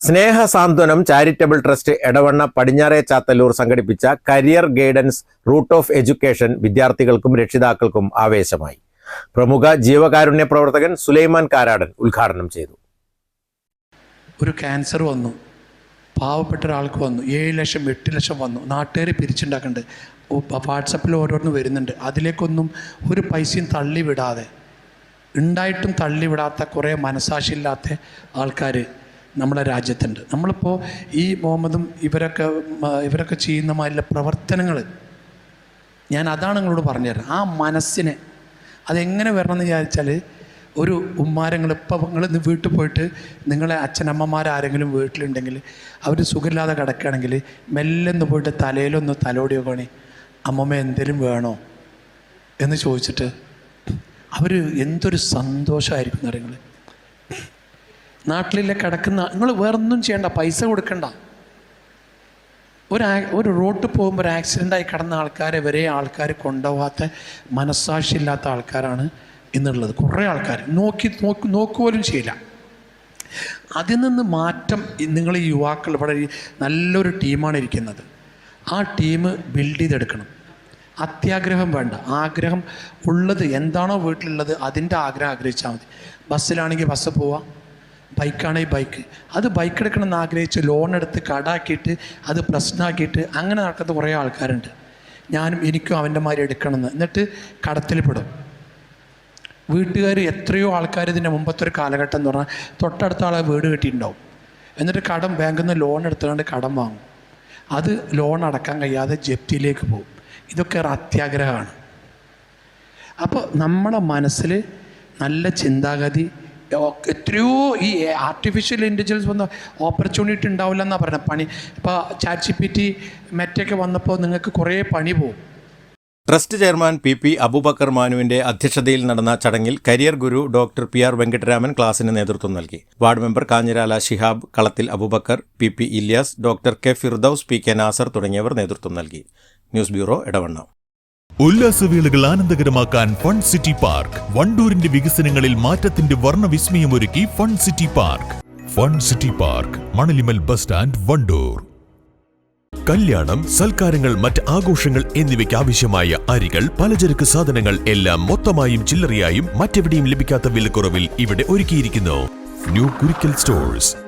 Sneha Santhwanam charitable trust Edavanna പടിഞ്ഞാറേ ചാത്തല്ലൂർ സംഘടിപ്പിച്ച career guidance root of education വിദ്യാർത്ഥികൾക്കും രക്ഷിതാക്കൾക്കും ആവേശമായി. പ്രമുഖ ജീവകാരുണ്യ പ്രവർത്തകൻ സുലൈമാൻ കാരാടൻ ഉദ്ഘാടനം ചെയ്തു. ഒരു ക്യാൻസർ വന്നു. പാവപ്പെട്ട ഒരാൾക്ക് വന്നു. ഏഴ് ലക്ഷം എട്ട് ലക്ഷം വന്നു. നാട്ടുകാർ പിരിച്ചുണ്ടാക്കുന്നുണ്ട് വാട്സപ്പിൽ ഓരോന്ന് വരുന്നുണ്ട്. അതിലേക്കൊന്നും ഒരു പൈസയും തള്ളിവിടാതെ. ഉണ്ടായിട്ടും തള്ളിവിടാത്ത കുറേ മനസാക്ഷിയില്ലാത്ത ആൾക്കാർ നമ്മുടെ രാജ്യത്തുണ്ട്. നമ്മളിപ്പോൾ ഈ മുഹമ്മദും ഇവരൊക്കെ ഇവരൊക്കെ ചെയ്യുന്ന മാതിരിയുള്ള പ്രവർത്തനങ്ങൾ ഞാൻ അതാണ് നിങ്ങളോട് പറഞ്ഞുതരാം ആ മനസ്സിനെ അതെങ്ങനെ വരണം എന്ന് വിചാരിച്ചാൽ ഒരു ഉമ്മാരങ്ങൾ ഇപ്പം നിങ്ങൾ വീട്ടിൽ പോയിട്ട് നിങ്ങളെ അച്ഛനമ്മമാരാരെങ്കിലും വീട്ടിലുണ്ടെങ്കിൽ അവർ സുഖമില്ലാതെ കിടക്കുകയാണെങ്കിൽ മെല്ലെ ഒന്ന് പോയിട്ട് തലയിലൊന്ന് തലോടി പോകണേ അമ്മമ്മ എന്തെങ്കിലും വേണോ? എന്ന് ചോദിച്ചിട്ട് അവർ എന്തൊരു സന്തോഷമായിരിക്കും നിങ്ങൾ നാട്ടിലെ കിടക്കുന്ന നിങ്ങൾ വേറൊന്നും ചെയ്യണ്ട പൈസ കൊടുക്കണ്ട. ഒരു ഒരു റോട്ടിൽ പോകുമ്പോൾ ഒരു ആക്സിഡന്റായി കിടന്ന ആൾക്കാരെ വരെ ആൾക്കാർ കൊണ്ടുപോകാത്ത മനസ്സാക്ഷിയില്ലാത്ത ആൾക്കാരാണ് എന്നുള്ളത്. കുറേ ആൾക്കാർ നോക്കി നോക്ക് നോക്കുപോലും ചെയ്യില്ല. അതിൽ നിന്ന് മാറ്റം നിങ്ങൾ ഈ യുവാക്കൾ ഇവിടെ നല്ലൊരു ടീമാണ് ഇരിക്കുന്നത്. ആ ടീം ബിൽഡ് ചെയ്തെടുക്കണം. അത്യാഗ്രഹം വേണ്ട. ആഗ്രഹം ഉള്ളത് എന്താണോ വീട്ടിലുള്ളത് അതിന്റെ ആഗ്രഹം ആഗ്രഹിച്ചാൽ മതി. ബസ്സിലാണെങ്കിൽ ബസ് പോവാം. ബൈക്കാണെങ്കിൽ ബൈക്ക്. അത് ബൈക്ക് എടുക്കണം എന്ന് ആഗ്രഹിച്ച് ലോൺ എടുത്ത് കടാക്കിയിട്ട് അത് പ്രശ്നമാക്കിയിട്ട് അങ്ങനെ നടക്കുന്ന കുറേ ആൾക്കാരുണ്ട്. ഞാനും എനിക്കും അവന്റെ മാതിരി എടുക്കണമെന്ന്. എന്നിട്ട് കടത്തിൽ പെടും. വീട്ടുകാർ എത്രയോ ആൾക്കാർ ഇതിന്റെ മുമ്പത്തെ ഒരു കാലഘട്ടം എന്ന് പറഞ്ഞാൽ തൊട്ടടുത്ത ആളെ വീട് കെട്ടിയിട്ടുണ്ടാവും. എന്നിട്ട് കടം ബാങ്കിൽ നിന്ന് ലോൺ എടുത്തുകൊണ്ട് കടം വാങ്ങും. അത് ലോൺ അടക്കാൻ കഴിയാതെ ജപ്തിയിലേക്ക് പോകും. ഇതൊക്കെ ഒരു അത്യാഗ്രഹമാണ്. അപ്പോൾ നമ്മുടെ മനസ്സിൽ നല്ല ചിന്താഗതി എത്രയോ ഈ ആർട്ടിഫിഷ്യൽ ഇന്റലിജൻസ് വന്ന ഓപ്പർച്യൂണിറ്റി ഉണ്ടാവില്ല എന്നാണ് പറയുന്നത് പണി ഇപ്പോൾ ചാറ്റ് ജി ടി മെറ്റൊക്കെ വന്നപ്പോൾ നിങ്ങൾക്ക് കുറേ പണി പോകും trust chairman P P Abubakar മാനുവിന്റെ അധ്യക്ഷതയിൽ നടന്ന ചടങ്ങിൽ career guru doctor P R Venkataraman ക്ലാസിന് നേതൃത്വം നൽകി. Ward member Kanhirala Shihab Kalathil Abubakar P P Ilyas doctor K Firdous P K Nasar തുടങ്ങിയവർ നേതൃത്വം നൽകി. News bureau Edavanna. ഉല്ലാസവേളകൾ ആനന്ദകരമാക്കാൻ ഫൺ സിറ്റി പാർക്ക്. വണ്ടൂരിന്റെ വികസനങ്ങളിൽ മാറ്റത്തിന്റെ വർണവിസ്മയമൊരുക്കി fun city park. Fun city park Manalimal bus stand Wandoor. കല്യാണം സൽക്കാരങ്ങൾ മറ്റ് ആഘോഷങ്ങൾ എന്നിവയ്ക്ക് ആവശ്യമായ അരികൾ പലചരക്ക് സാധനങ്ങൾ എല്ലാം മൊത്തമായും ചില്ലറയായും മറ്റെവിടെയും ലഭിക്കാത്ത വിലക്കുറവിൽ ഇവിടെ ഒരുക്കിയിരിക്കുന്നു. New Kurikkal stores.